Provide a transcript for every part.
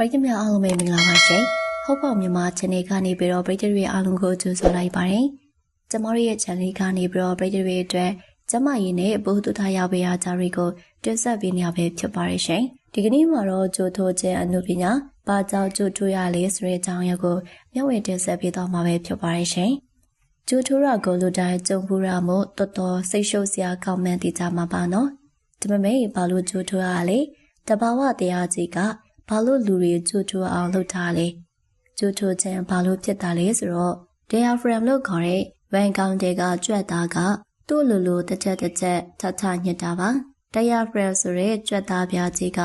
ပရိသတ်များအားလုံးပဲမင်္ဂလာပါရှင်။ဟုတ်ပေါ့မြန်မာ channel ကနေပြီးတော့ပရိသတ်တွေအားလုံးကိုကြိုဆိုလိုက်ပါတယ်။ကျမတို့ရဲ့ channel ကနေပြီးတော့ပရိသတ်တွေအတွက်ကျမရည်နဲ့ဘုသူထားရပေးအားကြတွေကိုတင်ဆက်ပေးနေရပဲဖြစ်ပါတယ်ရှင်။ဒီကနေ့မှာတော့ကြိုထိုးခြင်းအမှုပညာဘာကြောင့်ကြိုထိုးရလဲဆိုတဲ့အကြောင်းအရာကိုမျှဝေတင်ဆက်ပေးတော့မှာပဲဖြစ်ပါတယ်ရှင်။ကြိုထိုးရကိုလူတိုင်းကြုံဘူးရမို့တော်တော်စိတ်ရှုပ်စရာကောင်းမှန်းသိကြမှာပါနော်။ဒီမမေဘာလို့ကြိုထိုးရလဲ။တဘာဝတရားကြီးက ဘာလို့လူတွေကြိုထိုးအောင်လုပ်ထားလဲကြိုထိုးခြင်းဘာလို့ဖြစ်တာလဲဆိုတော့ diaphragm လို့ခေါ်တဲ့ဝမ်ကောင်တွေကကြွက်သားကသူ့လိုလိုတစ်ချက်တစ်ချက်ထထညစ်တာပါ diaphragm ဆိုတဲ့ကြွက်သားပြားကြီးက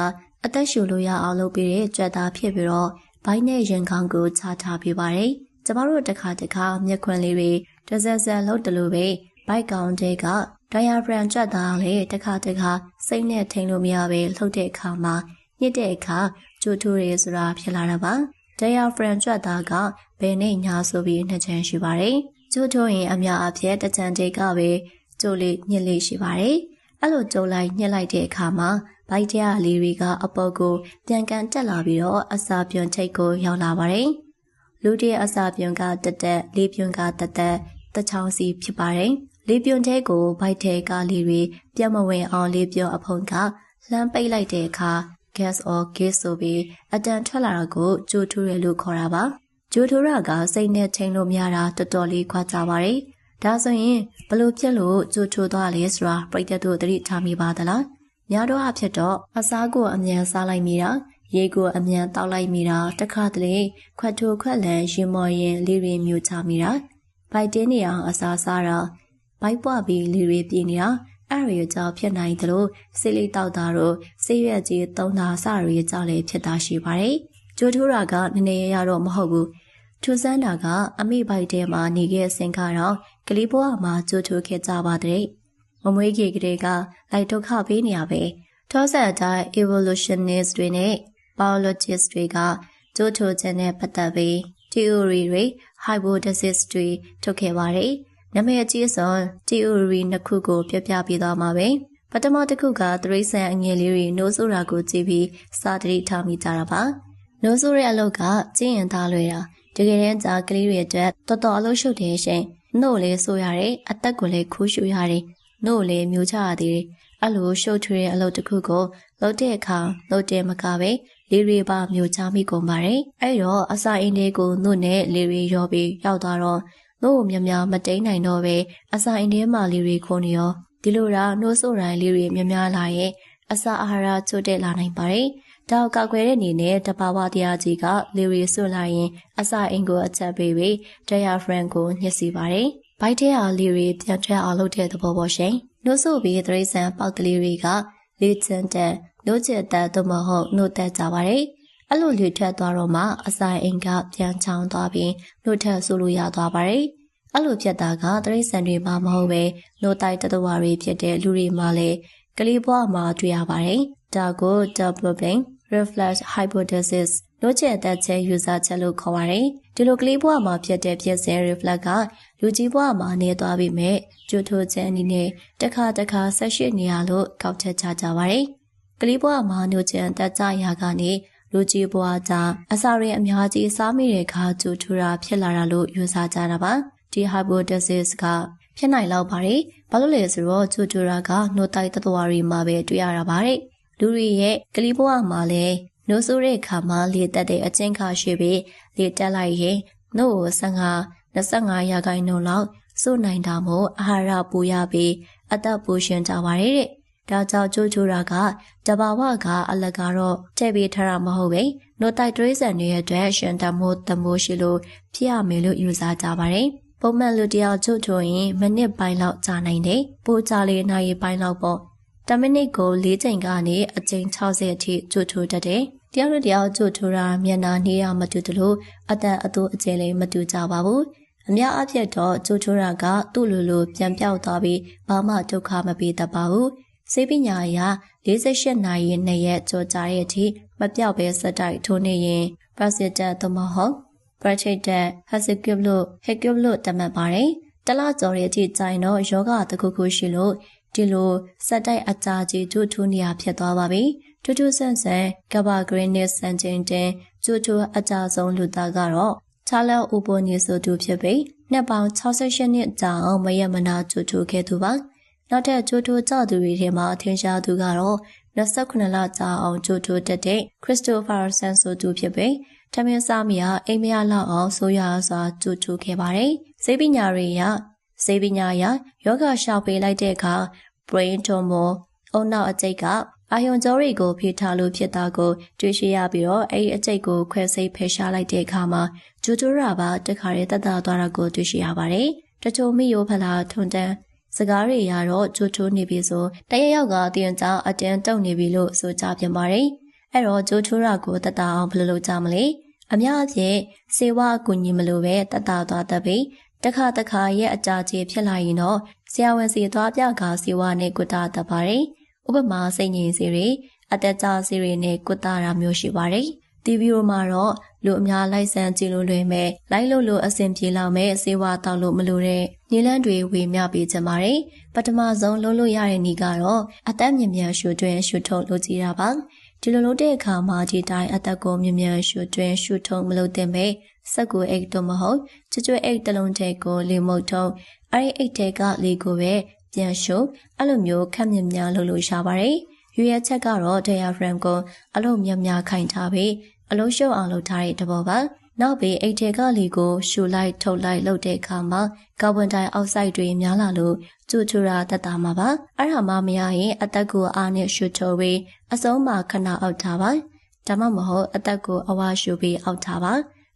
အသက်ရှူလို့ရအောင်လုပ်ပြီးတဲ့ကြွက်သားဖြစ်ပြီးတော့ဘိုင်းနဲ့ရင်ခေါင်းကိုချထားပြပါတယ်ကျမတို့တစ်ခါတစ်ခါမျက်ခွန်းလေးတွေတစ်ဆက်ဆက်လှုပ်တယ်လို့ပဲဘိုက်ကောင်တွေက diaphragm ကြွက်သားလေတစ်ခါတစ်ခါစိတ်နဲ့ထိန်လို့မရပဲလှုပ်တဲ့အခါမှာညစ်တဲ့အခါ ကြိုးထိုးရဲဆိုတာဖြစ်လာတာပါ။တရားဖရန်ကြွက်သားကဘယ်နဲ့ညာဆိုပြီးနှစ်ချမ်းရှိပါတယ်။ကြိုးထိုးရင်အများအပြားတစ်ချမ်းတိတ်ကပဲကြိုးလေးညစ်လေးရှိပါတယ်။အဲ့လိုကြိုးလိုက်ညှစ်လိုက်တဲ့အခါမှာဗိုက်တရားလေးတွေကအပေါ်ကိုပြန်ကန်တက်လာပြီးတော့အစာပြွန်ထိတ်ကိုရောက်လာပါတယ်။လူတရဲ့အစာပြွန်ကတက်တက်လေးပြွန်ကတက်တက်တချောင်းစီဖြစ်ပါတယ်။လေးပြွန်ထဲကိုဗိုက်ထဲကလေးတွေပြတ်မဝင်အောင်လေးပြွန်အဖုံကလှမ်းပိတ်လိုက်တဲ့အခါ gas or gas ဆိုပြီးအတန်ထွက်လာတာကိုကြိုးထိုးရလို့ခေါ်တာပါကြိုးထိုးရကစိတ်နဲ့ချိန်လို့မရတာတော်တော်လေးခွာကြပါတယ်ဒါဆိုရင်ဘလို့ဖြစ်လို့ကြိုးထိုးသွားလဲဆိုတာပြိတ္တတို့သတိထားမိပါသလားညတော့အဖြစ်တော့အစားကိုအမြန်စားလိုက်မိတာရေကိုအမြန်တောက်လိုက်မိတာတခါတလေခွက်ထိုးခွက်လန်ရင်မော်ရင်လေးတွေမျိုးချမိတာဘိုက်တင်းနေအောင်အစားစားတာဘိုက်ပွားပြီးလေးတွေပြင်းနေတာ အဲ့ရီကြောင့်ဖြစ်နိုင်သလိုဆေးလိတောက်တာတို့ဆေးရွက်ကြီးသုံးတာစရီကြောင့်လည်းဖြစ်တာရှိပါတယ်။ကြိုးထိုးတာကနည်းနည်းရတော့မဟုတ်ဘူး။ထူဆန်းတာကအမိဘိုက်ထဲမှာနေခဲ့စင်ကတော့ကလေးဘွားမှာကြိုးထိုးခဲ့ကြပါတဲ့။မမွေးကြီးကလေးကလိုက်ဒုက္ခပေးနေရပဲ။ထောဆက်အတိုင်း evolutionist တွေနဲ့ biologist တွေကကြိုးထိုးခြင်းနဲ့ပတ်သက်ပြီး theory တွေ hypothesis တွေထုတ်ခဲ့ပါတယ်။ နာမည်အကြီးဆုံး theory နှစ်ခုကိုပြပြပေးသွားမှာပဲပထမတစ်ခုကသရိษံအငယ်လေးတွေနိုးဆိုတာကိုကြည့်ပြီးစာတတိထားမိကြတာပါနိုးဆိုတဲ့အလုပ်ကကျင့်ရင်သားလွယ်တာတကယ်တမ်းကြာကလေးတွေအတွက်တော်တော်အလုပ်ရှုပ်တယ်ရှင်နှုတ်လေးဆိုရတယ်အသက်ကိုလည်းခူးရှူရတယ်နှုတ်လေးမျိုးချရသေးတယ်အဲ့လိုရှုပ်ထွေးတဲ့အလုပ်တစ်ခုကိုလုပ်တဲ့အခါလုပ်တယ်မကပဲလေးတွေပါမျိုးချမိကုန်ပါတယ်အဲ့တော့အစာအင်းလေးကိုနှုတ်နဲ့လေးတွေရောပြီးရောက်သွားတော့ နှုတ်မြများမတိန်နိုင်တော့ပဲအစာအိမ်ထဲမှာလေးတွေခုန်နေရောဒီလိုတာနှိုးဆို့တိုင်းလေးတွေမြများလာရင်အစာအာဟာရချို့တက်လာနိုင်ပါတယ်။တောက်ကောက်ွယ်တဲ့အနေနဲ့တဘာဝတရားကြီးကလေရီဆွလိုက်ရင်အစာအိမ်ကိုအချက်ပေးပြီးတရားဖရန်ကိုညှစ်စီပါတယ်။ဘိုက်ထဲအားလေရီပြန်ထွက်အောင်လုပ်တဲ့သဘောပေါ့ရှင်။နှိုးဆို့ပြီးသရိစံပေါက်ကလေးတွေကလေချန်တက်နှုတ်ချက်တက်သို့မဟုတ်နှုတ်တက်ကြပါတယ်။ အဲ့လိုလေထွက်သွားတော့မှအဆိုင်အိမ်ကပြန်ချောင်းသွားပြီးနှုတ်ထက်ဆိုလို့ရသွားပါတယ်။အဲ့လိုဖြစ်တာကတရိษံတွေမှမဟုတ်ပဲနှုတ်တိုက်တတဝါတွေဖြစ်တဲ့လူတွေမှလည်းကလေးဘွားမှာတွေ့ရပါတယ်။ဒါကို double blind reflex hypothesis လို့ချက်တက်ချက် user ချက်လို့ခေါ်ပါတယ်။ဒီလိုကလေးဘွားမှာဖြစ်တဲ့ဖြစ်စဉ် reflex ကလူကြီးဘွားမှာနေသွားပြီမဲ့ကျိုးထိုးချက်အနေနဲ့တစ်ခါတစ်ခါဆက်ရှိနေရလို့ကောက်ချက်ချကြပါတယ်။ကလေးဘွားမှာညိုချင်တက်ကြရာကနေ လူကြီးဘွားကြအစာတွေအများကြီးစားမိတဲ့အခါကျူထူတာဖြစ်လာတာလို့ယူဆကြတာပါဒီ hypothesis ကဖြစ်နိုင်လောက်ပါတယ်ဘာလို့လဲဆိုတော့ကျူထူတာကနှုတ်တိုက်တသွားတွေမှာပဲတွေ့ရတာပါတဲ့လူတွေရဲ့ကလေးဘွားမှာလည်းနှုတ်ဆိုးတဲ့အခါမှာလေတက်တဲ့အချင်းခါရှိပြီးလေတက်လိုက်ရင်နှုတ်ကို15 25ရာခိုင်နှုန်းလောက်စိုးနိုင်တာမို့အာဟာရပူရပြီးအသက်ပူရှင်ကြပါတယ်တဲ့ ဒါကြောင့်ကြိုးချိုးတာကတဘာဝကအလကတော့ထည့်ပေးထားတာမဟုတ်ပဲ။နိုတိုက်တရိစံတွေရဲ့အတွက်ရှင်တမိုးတမိုးရှိလို့ဖြစ်ရမယ်လို့ယူဆကြပါတယ်။ပုံမှန်လူတယောက်ချို့ချိုးရင်မိနစ်ပိုင်းလောက်ကြာနိုင်တယ်။ပိုကြာလေနိုင်ပိုင်းလောက်ပေါ့။တမိနစ်ကို၄ချိန်ကနေအချိန်60အထိချို့ချိုးတတ်တယ်။တယောက်တစ်ယောက်ချို့ထိုးတာမျက်နှာနှေးရမတူတလို့အတန်အတူအကျယ်လေးမတူကြပါဘူး။အများအပြည့်တော့ချိုးချိုးတာကသူ့လိုလိုပြန်ပြောက်သွားပြီးဘာမှဒုက္ခမပေးတတ်ပါဘူး။ ဆေးပညာအရ48နာရီနှစ်ရက်ကြော်ကြာတဲ့အထိမပြောက်ပဲစက်တိုက်ထိုးနေရင် Parasitic သို့မဟုတ် Parasitic Hexacube လို့ Hexacube လို့တတ်မှတ်ပါတယ်။တလကြော်တဲ့အထိကြိုင်တော့ယောဂတခုခုရှိလို့ဒီလိုစက်တိုက်အကြာကြီးထိုးထိုးနေရဖြစ်သွားပါပြီ။ထူးထူးဆန်းဆန်းကဘာဂရင်းနစ်စန်ချင်းတင်ကျိုးချိုအကြဆုံးလူသားကတော့ချာလာဥပိုနီဆိုသူဖြစ်ပြီးနှစ်ပေါင်း68နှစ်ကြာအောင်မရမနာကျိုးချိုခဲ့သူပါ နောက်ထပ်ကျိုးချိုကြသူတွေထဲမှာအထင်ရှားသူကတော့29လကြာအောင်ကျိုးချိုတက်တဲ့ခရစ်စတိုဖာဆန်ဆိုသူဖြစ်ပြီးထမင်းစားမရအိမ်မရလောက်အောင်ဆိုးရွားစွာကျိုးချိုခဲ့ပါတယ်။စေပညာတွေရစေပညာရယောဂရှာပေးလိုက်တဲ့အခါ brain tumor အုံနောက်အကျိတ်ကအာယွန်ကြောတွေကိုဖိထားလို့ဖြစ်တာကိုတွေ့ရှိရပြီးတော့အဲ့ဒီအကျိတ်ကိုခွဲစိတ်ဖယ်ရှားလိုက်တဲ့အခါမှာဂျူဂျူရာပါတခါရဲတက်တာသွားတာကိုတွေ့ရှိရပါတယ်။တချို့မိယိုဖလာထွန်တန်း စကားတွေရတော့ဂျိုချိုးနေပြီဆိုတရယောက်ကတင်ကြောင်အတင်းတုံနေပြီလို့ဆိုကြပြန်ပါတယ်။အဲ့တော့ဂျိုချိုးရာကိုတတအောင်ဘယ်လိုလုပ်ကြမလဲ။အများအပြည့်စေဝအကူညီမလို့ပဲတတသွားတတ်ပြီးတခါတခါရဲ့အကြာကြီးဖြစ်လာရင်တော့ဆရာဝန်စီသွားပြကစေဝနဲ့ကုတာတတ်ပါတယ်။ဥပမာစိတ်ငြိမ်စီတွေအသက်ကြာစီတွေနဲ့ကုတာတာမျိုးရှိပါတယ်။ ဒီဗီဒီယိုမှာတော့လူအများလိုက်ဆန်းကြည့်လို့လွယ်မဲ့လိုက်လို့လို့အဆင်ပြေလောက်မဲ့စေဝါတောက်လို့မလိုတဲ့နည်းလမ်းတွေဝေမျှပေးချင်ပါတယ်။ပထမဆုံးလုပ်လို့ရတဲ့နည်းကတော့အသက်မြင်မြန်ရှူတွင်ရှူထုတ်လို့ကြည့်တာပါ။ဒီလိုလုပ်တဲ့အခါမှာဒီတိုင်းအသက်ကိုမြင်မြန်ရှူတွင်ရှူထုတ်မလုပ်သင့်ပဲစက်ကိုအိတ်တော့မဟုတ်ကြွကြွအိတ်တလုံးထဲကိုလေမုတ်ထုတ်အဲ့ဒီအိတ်ထဲကလေကိုပဲပြန်ရှုအဲ့လိုမျိုးခက်မြင်မြန်လုပ်လို့ရပါတယ်။ရွေရချက်ကတော့ diaphragm ကိုအလုံးမြများခိုင်ထားပြီး အလုံးရှုပ်အောင်လုပ်ထားတဲ့တဘောပါနောက်ပြီးအိတ်ထဲကလေကိုရှူလိုက်ထုတ်လိုက်လုပ်တဲ့အခါမှာကာဗွန်ဒိုင်အောက်ဆိုက်တွေများလာလို့ကျူချူရာတက်တာမှာပါအဲ့ဒါမှမရရင်အသက်ကိုအားနဲ့ရှူထုတ်ပြီးအဆုံးမှာခဏအောက်ထားပါဒါမှမဟုတ်အသက်ကိုအဝါရှူပြီးအောက်ထားပါ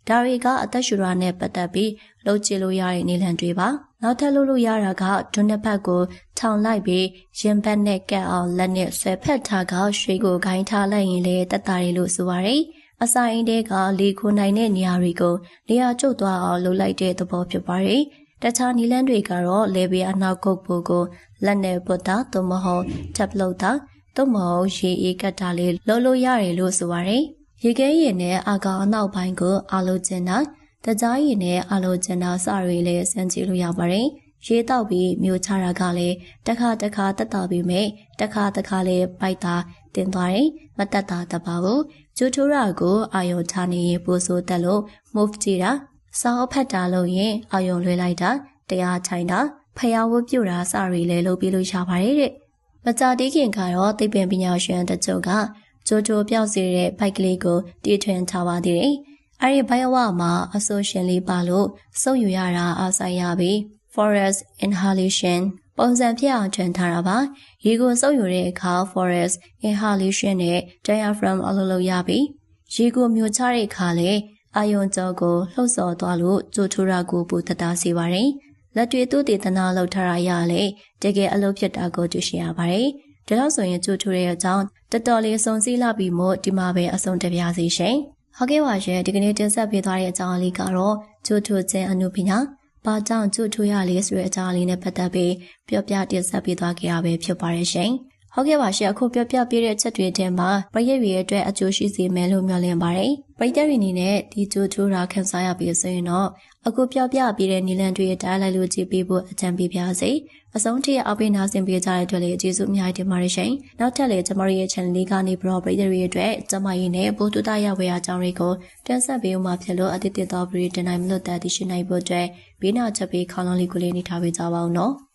ဒါတွေကအသက်ရှူရာနဲ့ပတ်သက်ပြီးလှုပ်ကြည့်လို့ရတဲ့နေလံတွေပါနောက်ထပ်လုပ်လို့ရတာကဒွန်းနှစ်ဖက်ကိုထောင်လိုက်ပြီးရင်ဘတ်နဲ့ကက်အောင်လက်နဲ့ဆွဲဖက်ထားကရွှေကိုဂိုင်းထားလိုက်ရင်လည်းတက်တာရီလို့ဆိုပါရယ် အစာအိမ်တဲကလေခိုနိုင်တဲ့နေရာတွေကိုနေရာကျုပ်သွားအောင်လှုပ်လိုက်တဲ့သဘောဖြစ်ပါတယ်။တခြားနီလန်းတွေကတော့လေဘေးအနောက်ကုတ်ပိုကိုလက်နဲ့ပုတ်တာသို့မဟုတ်တပ်လုတ်တာသို့မဟုတ်ရေအေးကတ်တာလေးလှုပ်လို့ရတယ်လို့ဆိုပါတယ်။ရေခဲရည်နဲ့အာကောင်အနောက်ပိုင်းကိုအာလိုချင်တာတကြားရည်နဲ့အာလိုချင်တာစတွေလည်းစမ်းကြည့်လို့ရပါတယ်။ရေတောက်ပြီးမျိုးချတာကလည်းတစ်ခါတစ်ခါတက်တာပြီးမဲ့တစ်ခါတစ်ခါလည်းပိုက်တာတင်သွားတယ်မတက်တာတပါဘူး ကျူထူရာကိုအာယုံချနေရင်ပိုဆိုတက်လို့ move ကြည့်တာစောင်းဖက်တာလို့ရင်အာယုံလွှဲလိုက်တာတရားထိုင်တာဖျားဝတ်ပြုတ်တာစရီလဲလုပ်ပြီးလို့ရပါတယ်တဲ့မကြတီးခင်ကတော့သိပ္ပံပညာရှင်တချို့ကကြိုးကြိုးပြောက်စေတဲ့ဘိုက်ကလေးကိုတည်ထွင်ထားပါသေးတယ်အဲ့ဒီဘိုင်ဝမှာအဆိုရှင်လေးပါလို့စုပ်ယူရတာအားဆိုင်ရပြီး forest inhalation ပုံစံဖြစ်အောင်ထွင်ထားတာပါရေကိုစုပ်ယူတဲ့အခါ forest inhalation နဲ့ diaphragm အလုပ်လုပ်ရပြီးရေကိုမြူချတဲ့အခါလည်းအာယုံကြောကိုလှုပ်ဆော်သွားလို့ကြိုထူရာကိုပူတတာစေပါတယ်လက်တွေသူ့တည်တနာလောက်ထားရရလေတကယ်အလုပ်ဖြစ်တာကိုတွေ့ရှိရပါတယ်ဒါလို့ဆိုရင်ကြိုထူတဲ့အကြောင်းတော်တော်လေးစုံစည်းလာပြီးမို့ဒီမှာပဲအဆုံးတပြားစီရှင်ဟုတ်ကဲ့ပါရှင်ဒီကနေ့တင်ဆက်ပေးသွားတဲ့အကြောင်းအလေးကတော့ကြိုထူခြင်းအနုပညာ ဘာကြောင့်ကျွတ်ထွေးရလဲဆိုတဲ့အကြောင်းလေးနဲ့ပတ်သက်ပြီးပြောပြတင်ဆက်ပေးသွားခဲ့ရပဲဖြစ်ပါတယ်ရှင်။ဟုတ်ကဲ့ပါရှင်အခုပြောပြပေးတဲ့ချက်တွေထဲမှာပရိသတ်ရဲ့အတွက်အကျိုးရှိစေမယ်လို့မျှော်လင့်ပါတယ်။ပရိသတ်တွေအနေနဲ့ဒီကျွတ်ထွေးတာခံစားရပြီးဆိုရင်တော့ အခုပြောပြပေးတဲ့နီလန်တွေရဲ့တိုင်းလိုက်လို့ကြည့်ပေးဖို့အကြံပေးပါစေ။အဆုံးထိအောက်ပေးနာဆင်ပေးကြတဲ့အတွက်လည်းကျေးဇူးအများကြီးတင်ပါတယ်ရှင်။နောက်ထပ်လည်းကျမတို့ရဲ့ channel လေးကနေပြီးတော့ပရိသတ်တွေရဲ့အတွက်ကျမရင်းနဲ့ပို့တူတာရဝယ်အကြောင်းတွေကိုတင်ဆက်ပေးဦးမှာဖြစ်လို့အတိတ်တော်ပရိတင်နိုင်မလို့တည်ရှိနိုင်ဖို့အတွက်ဘေးနာချက်ပေးခေါင်းလုံးလေးကိုလေးနေထားပေးကြပါဦးနော်။